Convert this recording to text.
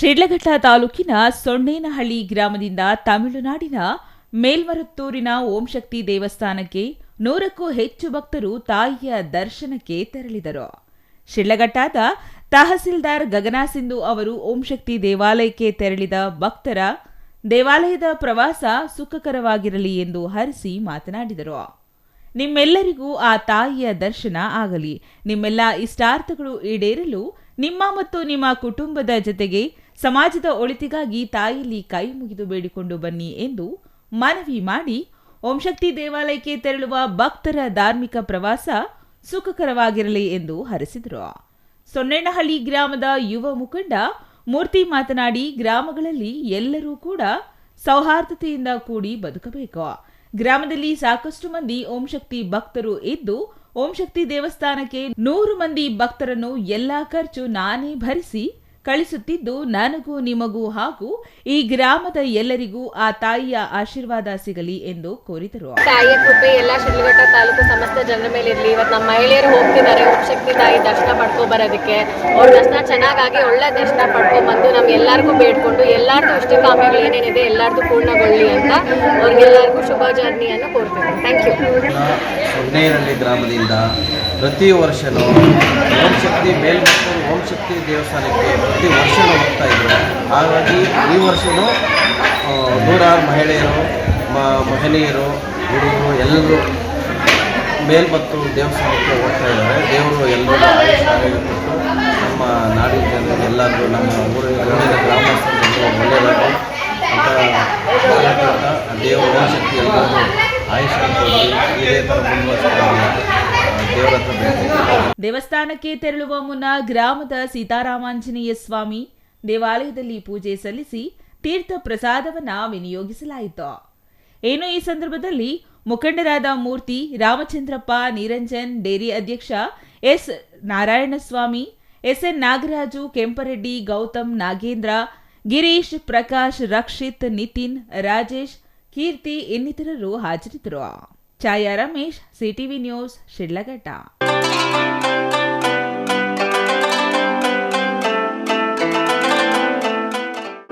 ಶಿಡ್ಲಘಟ್ಟ ತಾಲೂಕಿನ ಸೊಣ್ಣೇನಹಳ್ಳಿ ಗ್ರಾಮದಿಂದ ತಮಿಳುನಾಡಿನ ಮೇಲ್ಮರುತ್ತೂರಿನ ಓಂ ಶಕ್ತಿ ದೇವಸ್ಥಾನಕ್ಕೆ ನೂರಕ್ಕೂ ಹೆಚ್ಚು ಭಕ್ತರು ತಾಯಿಯ ದರ್ಶನಕ್ಕೆ ತೆರಳಿದರು. ಶಿಡ್ಲಘಟ್ಟಾದ ತಹಸೀಲ್ದಾರ್ ಗಗನಾ ಸಿಂಧು ಅವರು ಓಂ ಶಕ್ತಿ ದೇವಾಲಯಕ್ಕೆ ತೆರಳಿದ ಭಕ್ತರ ದೇವಾಲಯದ ಪ್ರವಾಸ ಸುಖಕರವಾಗಿರಲಿ ಎಂದು ಹರಿಸಿ ಮಾತನಾಡಿದರು. ನಿಮ್ಮೆಲ್ಲರಿಗೂ ಆ ತಾಯಿಯ ದರ್ಶನ ಆಗಲಿ. ನಿಮ್ಮೆಲ್ಲ ಇಷ್ಟಾರ್ಥಗಳು ಈಡೇರಲು ನಿಮ್ಮ ಮತ್ತು ನಿಮ್ಮ ಕುಟುಂಬದ ಜೊತೆಗೆ ಸಮಾಜದ ಒಳಿತಿಗಾಗಿ ತಾಯಿಯಲ್ಲಿ ಕೈ ಮುಗಿದು ಬೇಡಿಕೊಂಡು ಬನ್ನಿ ಎಂದು ಮನವಿ ಮಾಡಿ ಓಂಶಕ್ತಿ ದೇವಾಲಯಕ್ಕೆ ತೆರಳುವ ಭಕ್ತರ ಧಾರ್ಮಿಕ ಪ್ರವಾಸ ಸುಖಕರವಾಗಿರಲಿ ಎಂದು ಹರಿಸಿದರು. ಸೊನ್ನೇನಹಳ್ಳಿ ಗ್ರಾಮದ ಯುವ ಮುಖಂಡ ಮೂರ್ತಿ ಮಾತನಾಡಿ ಗ್ರಾಮಗಳಲ್ಲಿ ಎಲ್ಲರೂ ಕೂಡ ಸೌಹಾರ್ದತೆಯಿಂದ ಕೂಡಿ ಬದುಕಬೇಕು. ಗ್ರಾಮದಲ್ಲಿ ಸಾಕಷ್ಟು ಮಂದಿ ಓಂ ಶಕ್ತಿ ಭಕ್ತರು ಇದ್ದು ಓಂ ಶಕ್ತಿ ದೇವಸ್ಥಾನಕ್ಕೆ ನೂರು ಮಂದಿ ಭಕ್ತರನ್ನು ಎಲ್ಲಾ ಖರ್ಚು ನಾನೇ ಭರಿಸಿ ಕಳಿಸುತ್ತಿದ್ದು ನನಗೂ ನಿಮಗೂ ಹಾಗೂ ಈ ಗ್ರಾಮದ ಎಲ್ಲರಿಗೂ ಆ ತಾಯಿಯ ಆಶೀರ್ವಾದ ಸಿಗಲಿ ಎಂದು ಕೋರಿದರು. ತಾಯಿಯ ಕೃಪೆ ಎಲ್ಲ ಶಿಡ್ಲಘಟ್ಟ ತಾಲೂಕು ಸಮಸ್ತ ಜನರ ಮೇಲೆ ಇರಲಿ. ಇವತ್ತು ನಮ್ಮ ಮಹಿಳೆಯರು ಹೋಗ್ತಿದ್ದಾರೆ. ಉಪಶಕ್ತಿ ಶಕ್ತಿ ತಾಯಿ ದರ್ಶನ ಪಡ್ಕೊ ಬರೋದಕ್ಕೆ ಅವ್ರ ದರ್ಶನ ಚೆನ್ನಾಗಾಗಿ ಒಳ್ಳೆ ದರ್ಶನ ಪಡ್ಕೊಂಬಂದು ನಮ್ಮ ಎಲ್ಲರಿಗೂ ಬೇಡ್ಕೊಂಡು ಎಲ್ಲಾರ್ದು ಇಷ್ಟಕಾಮ್ಯಗಳು ಏನೇನಿದೆ ಎಲ್ಲಾರ್ದು ಪೂರ್ಣಗೊಳ್ಳಿ ಅಂತ ಅವ್ರಿಗೆಲ್ಲರಿಗೂ ಶುಭ ಜರ್ನಿಯನ್ನು ಕೋರ್ತೀನಿ ಥ್ಯಾಂಕ್ ಯು ಗ್ರಾಮದಿಂದ ಪ್ರತಿ ವರ್ಷವೂ ಓಂ ಶಕ್ತಿ ಮೇಲ್ಮತ್ತೂರು ಶಕ್ತಿ ದೇವಸ್ಥಾನಕ್ಕೆ ಪ್ರತಿ ವರ್ಷವೂ ಹೋಗ್ತಾ ಇದ್ದರು ಹಾಗಾಗಿ ಈ ವರ್ಷವೂ ನೂರಾರು ಮಹಿಳೆಯರು, ಮ, ಮಹನೀಯರು, ಹುಡುಗರು ಎಲ್ಲರೂ ಮೇಲ್ಮತ್ತೂರು ದೇವಸ್ಥಾನಕ್ಕೆ ಹೋಗ್ತಾ ಇದ್ದಾರೆ. ದೇವರು ಎಲ್ಲರೂ ಆಯುಷ್ಯ ನಮ್ಮ ನಾಡಿನ ಜನರಿಗೆ ಎಲ್ಲರಿಗೂ ನಮ್ಮ ಊರಿನ ಊರಿನ ಗ್ರಾಮಸ್ಥರಿಗೆ ಒಳ್ಳೆಯದಾಗಲಿ ಅಂತ ದೇವರ ಶಕ್ತಿ ಎಲ್ಲರಿಗೂ ಆಯುಷ್ಯ ಇದೇ ಥರ ಮುಂದುವರಿಸ್ಕೊಂಡು ದೇವಸ್ಥಾನಕ್ಕೆ ತೆರಳುವ ಮುನ್ನ ಗ್ರಾಮದ ಸೀತಾರಾಮಾಂಜನೇಯ ಸ್ವಾಮಿ ದೇವಾಲಯದಲ್ಲಿ ಪೂಜೆ ಸಲ್ಲಿಸಿ ತೀರ್ಥ ಪ್ರಸಾದವನ್ನ ವಿನಿಯೋಗಿಸಲಾಯಿತು. ಏನು ಈ ಸಂದರ್ಭದಲ್ಲಿ ಮುಖಂಡರಾದ ಮೂರ್ತಿ ರಾಮಚಂದ್ರಪ್ಪ, ನಿರಂಜನ್, ಡೇರಿ ಅಧ್ಯಕ್ಷ ಎಸ್ ನಾರಾಯಣಸ್ವಾಮಿ ಎಸ್ಎನ್ ನಾಗರಾಜು, ಕೆಂಪರೆಡ್ಡಿ, ಗೌತಮ್, ನಾಗೇಂದ್ರ, ಗಿರೀಶ್, ಪ್ರಕಾಶ್, ರಕ್ಷಿತ್, ನಿತಿನ್, ರಾಜೇಶ್, ಕೀರ್ತಿ ಇನ್ನಿತರರು ಹಾಜರಿದ್ದರು. Chhaya Ramesh CTV news Shidlaghatta